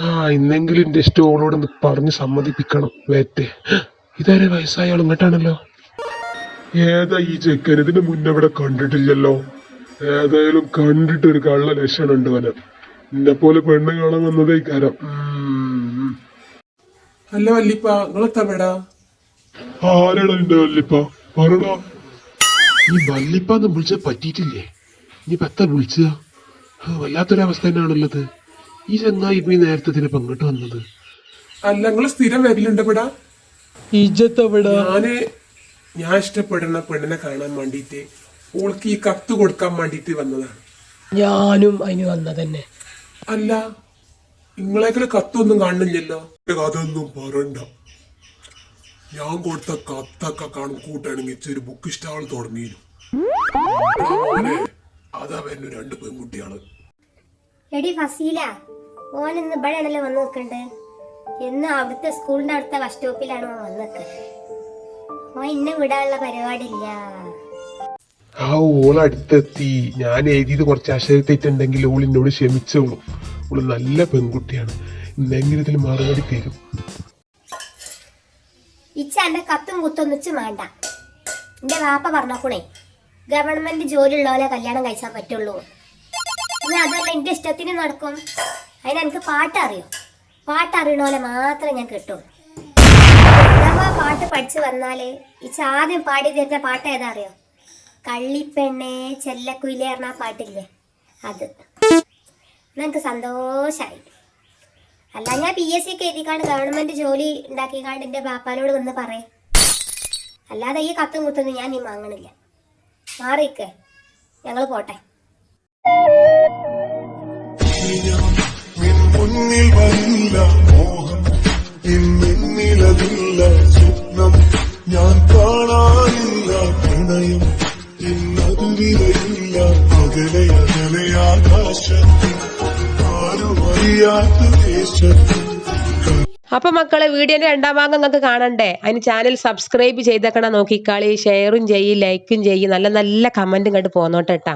ആ ഇന്നെങ്കിലും എന്റെ ഇഷ്ടം ഓളോടൊന്ന് പറഞ്ഞ് സമ്മതിപ്പിക്കണം വേറ്റെ. ഇതാരെ വയസ്സായ ആൾ ഇങ്ങോട്ടാണല്ലോ? ഏതാ ഈ ചെക്കൻ? ഇതിന് മുന്നവിടെ കണ്ടിട്ടില്ലല്ലോ. ഏതായാലും കണ്ടിട്ട് ഒരു കള്ള ലക്ഷണം ഉണ്ട് വന എന്നെ പോലെ പെണ്ണ് കാണാൻ വന്നതേ കാരം. അല്ല വല്ലിപ്പ നിങ്ങളെത്തവിടാ ആരാടാ എന്റെ വല്ലിപ്പ? പറടാ. ഈ വല്ലിപ്പാന്ന് വിളിച്ച പറ്റിയിട്ടില്ലേ? നീ പത്ത വിളിച്ചതാ വല്ലാത്തൊരവസ്ഥ തന്നെയാണുള്ളത്. ഈ ചെന്നായി ഇപ്പൊ ഈ നേരത്തെ ഇതിനിപ്പോ പങ്കിട്ട് വന്നത്? അല്ല നിങ്ങൾ സ്ഥിരം വരലുണ്ട് ഇവിടെ? ഇജ്ജത്തെവിടെ? ഞാൻ ഞാൻ ഇഷ്ടപ്പെടുന്ന പെണ്ണിനെ കാണാൻ വേണ്ടിയിട്ട് ഓൾക്ക് ഈ കത്ത് കൊടുക്കാൻ വേണ്ടിയിട്ട് വന്നതാണ്. ഞാനും അതിന് വന്നതന്നെ. അല്ല നിങ്ങളേക്കൽ കത്തൊന്നും കാണുന്നില്ലല്ലോ? അതൊന്നും പറയണ്ട. ഞാൻ കൊടുത്ത കത്തൊക്കെ കണക്കൂട്ടാണെങ്കിൽ ഒരു ബുക്ക് ഇഷ്ടാവൾ തുടങ്ങിയിരുന്നു. അതാ വരുന്ന രണ്ട് പെൺകുട്ടികൾ. എടി ഫസീല ഓൻ ഇന്ന് ഇവിടെയാണല്ലോ വന്ന് നിൽക്കണ്ട്. ഇന്ന് അവിടുത്തെ സ്കൂളിന്റെ അടുത്ത ബസ് സ്റ്റോപ്പിലാണ് ഓൻ വന്ന് നിൽക്കുന്നത് ഓൻ ഇന്നെ വിടാനുള്ള പരിപാടിയില്ല. ആ ഓൾ അടുത്തെത്തി. ഞാൻ എഴുതിയത് കുറച്ച് അക്ഷരത്തേറ്റുണ്ടെങ്കിൽ ഓൾ എന്നോട് ക്ഷമിച്ചോളൂ. ഓൾ നല്ല പെൺകുട്ടിയാണ്. എന്തെങ്കിലും ഇതിൽ മറുപടി തരും. ഇച്ച എന്റെ കത്തും കുത്തൊന്നും ഇച്ച് വേണ്ട എന്റെ വാപ്പ പറഞ്ഞോക്കണേ ഗവൺമെന്റ് ജോലി ഉള്ളവരെ കല്യാണം കഴിച്ചാൽ പറ്റുള്ളൂ. ഇനി അതല്ല എന്റെ ഇഷ്ടത്തിന് നടക്കും. അതിന് എനിക്ക് പാട്ടറിയോ. പോലെ മാത്രമേ ഞാൻ കിട്ടുള്ളൂ. നമ്മൾ പാട്ട് പഠിച്ചു വന്നാൽ ഇച്ച ആദ്യം പാടി തരുന്ന പാട്ട് ഏതാ അറിയോ കള്ളിപ്പെണ്ണെ ചെല്ലക്കുയിലേ പറഞ്ഞ പാട്ടില്ലേ? അത്. എനിക്ക് സന്തോഷമായി അല്ല ഞാൻ പി എസ് സി ഒക്കെ എഴുതിക്കാണ്ട് ഗവൺമെന്റ് ജോലി ഉണ്ടാക്കിക്കാണ്ട് എന്റെ ബാപ്പാനോട് വന്ന് പറയേ. അല്ലാതെ ഈ കത്തും കുത്തൊന്നും ഞാൻ നീ വാങ്ങണില്ല. മാറിക്കേ. ഞങ്ങൾ പോട്ടെ. മുന്നിൽ മോഹം ഞാൻ കാണാനില്ല അകലെ അകലെ ആകാശത്തിൽ അപ്പൊ മക്കളെ വീഡിയോന്റെ രണ്ടാം ഭാഗം നിങ്ങൾക്ക് കാണണ്ടേ? അതിന് ചാനൽ സബ്സ്ക്രൈബ് ചെയ്തേക്കണം നോക്കിക്കാളി. ഷെയറും ചെയ്യും ലൈക്കും ചെയ്യും. നല്ല നല്ല കമന്റും കണ്ട് പോന്നോട്ടെ ട്ടാ.